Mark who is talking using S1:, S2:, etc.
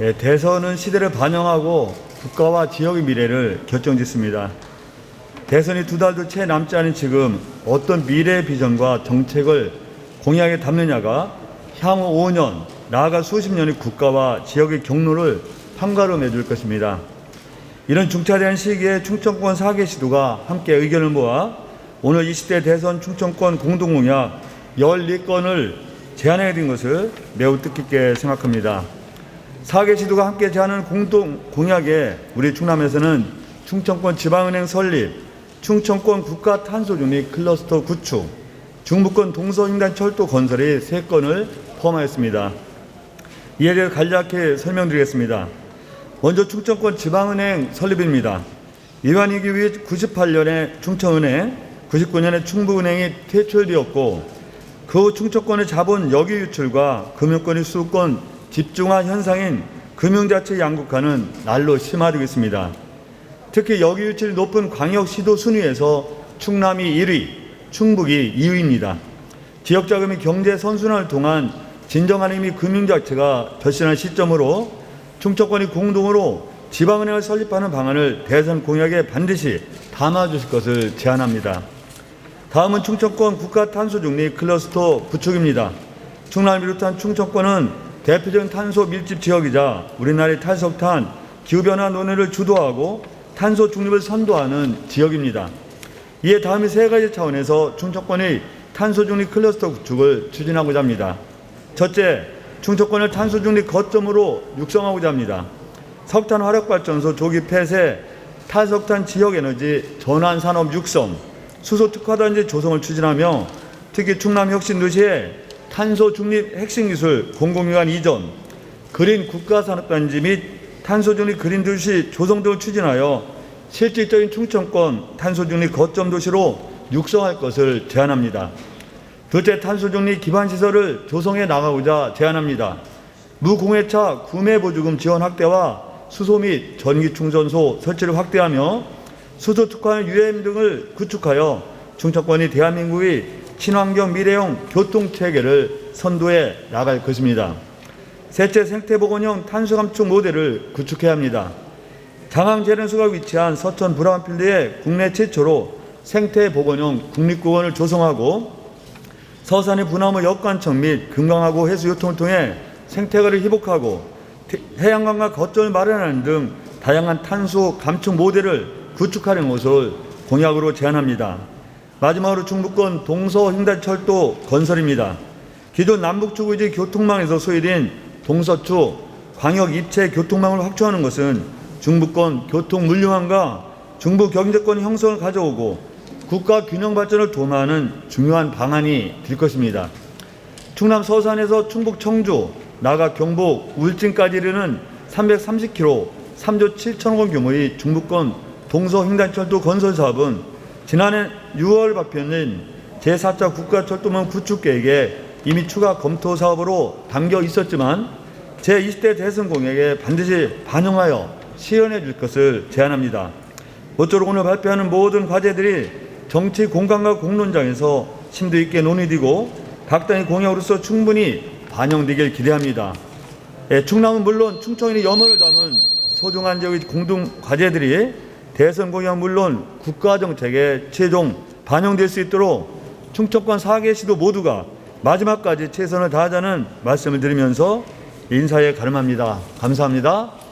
S1: 예, 대선은 시대를 반영하고 국가와 지역의 미래를 결정짓습니다. 대선이 두 달도 채 남지 않은 지금 어떤 미래 비전과 정책을 공약에 담느냐가 향후 5년, 나아가 수십 년의 국가와 지역의 경로를 판가름 해 줄 것입니다. 이런 중차대한 시기에 충청권 4개 시도가 함께 의견을 모아 오늘 20대 대선 충청권 공동공약 14건을 제안하게 된 것을 매우 뜻깊게 생각합니다. 4개 시도가 함께 제안하는 공동 공약에 우리 충남에서는 충청권 지방은행 설립, 충청권 국가 탄소 중립 클러스터 구축, 중부권 동서횡단 철도 건설이 3건을 포함하였습니다. 이에 대해 간략히 설명드리겠습니다. 먼저 충청권 지방은행 설립입니다. 이완이기 위해 98년에 충청은행, 99년에 충북은행이 퇴출되었고 그 후 충청권의 자본 여기 유출과 금융권의 수권 집중화 현상인 금융자체 양극화는 날로 심화되고 있습니다. 특히 여기 유출이 높은 광역시도 순위에서 충남이 1위, 충북이 2위입니다. 지역 자금이 경제 선순환을 통한 진정한 의미 금융자체가 결신한 시점으로 충청권이 공동으로 지방은행을 설립하는 방안을 대선 공약에 반드시 담아주실 것을 제안합니다. 다음은 충청권 국가 탄소 중립 클러스터 구축입니다. 충남을 비롯한 충청권은 대표적인 탄소 밀집 지역이자 우리나라의 탈석탄 기후변화 논의를 주도하고 탄소 중립을 선도하는 지역입니다. 이에 다음이 세 가지 차원에서 충청권의 탄소 중립 클러스터 구축을 추진하고자 합니다. 첫째, 충청권을 탄소 중립 거점으로 육성하고자 합니다. 석탄 화력 발전소 조기 폐쇄, 탈석탄 지역 에너지 전환 산업 육성, 수소 특화단지 조성을 추진하며 특히 충남 혁신 도시에 탄소 중립 핵심 기술 공공기관 이전, 그린 국가 산업 단지 및 탄소 중립 그린 도시 조성 등을 추진하여 실질적인 충청권 탄소 중립 거점 도시로 육성할 것을 제안합니다. 둘째 탄소 중립 기반 시설을 조성해 나가고자 제안합니다. 무공해차 구매 보조금 지원 확대와 수소 및 전기 충전소 설치를 확대하며 수소 특화 UM 등을 구축하여 충청권이 대한민국의 친환경 미래형 교통 체계를 선도해 나갈 것입니다. 셋째 생태보건형 탄소 감축 모델을 구축해야 합니다. 장항 재련소가 위치한 서천 브라운필드에 국내 최초로 생태보건형 국립공원을 조성하고 서산의 분화무 역관청 및 금강하고 해수교통을 통해 생태계를 회복하고 태- 해양강과 거점을 마련하는 등 다양한 탄소 감축 모델을 구축하는 것을 공약으로 제안합니다. 마지막으로 중부권 동서횡단철도 건설입니다. 기존 남북주거지 교통망에서 소외된 동서추 광역 입체 교통망을 확충하는 것은 중부권 교통 물류망과 중부 경제권 형성을 가져오고 국가 균형 발전을 도모하는 중요한 방안이 될 것입니다. 충남 서산에서 충북 청주, 나가 경북 울진까지 이르는 330km, 3조 7천억 원 규모의 중부권 동서횡단철도 건설 사업은 지난해 6월 발표된 제4차 국가철도망 구축 계획에 이미 추가 검토 사업으로 담겨 있었지만 제20대 대선 공약에 반드시 반영하여 실현해 줄 것을 제안합니다. 모쪼록 오늘 발표하는 모든 과제들이 정치 공간과 공론장에서 심도 있게 논의되고 각 당의 공약으로서 충분히 반영되길 기대합니다. 예, 충남은 물론 충청인의 염원을 담은 소중한 지역의 공동 과제들이 대선 공약 물론 국가 정책에 최종 반영될 수 있도록 충청권 4개 시도 모두가 마지막까지 최선을 다하자는 말씀을 드리면서 인사에 가름합니다. 감사합니다.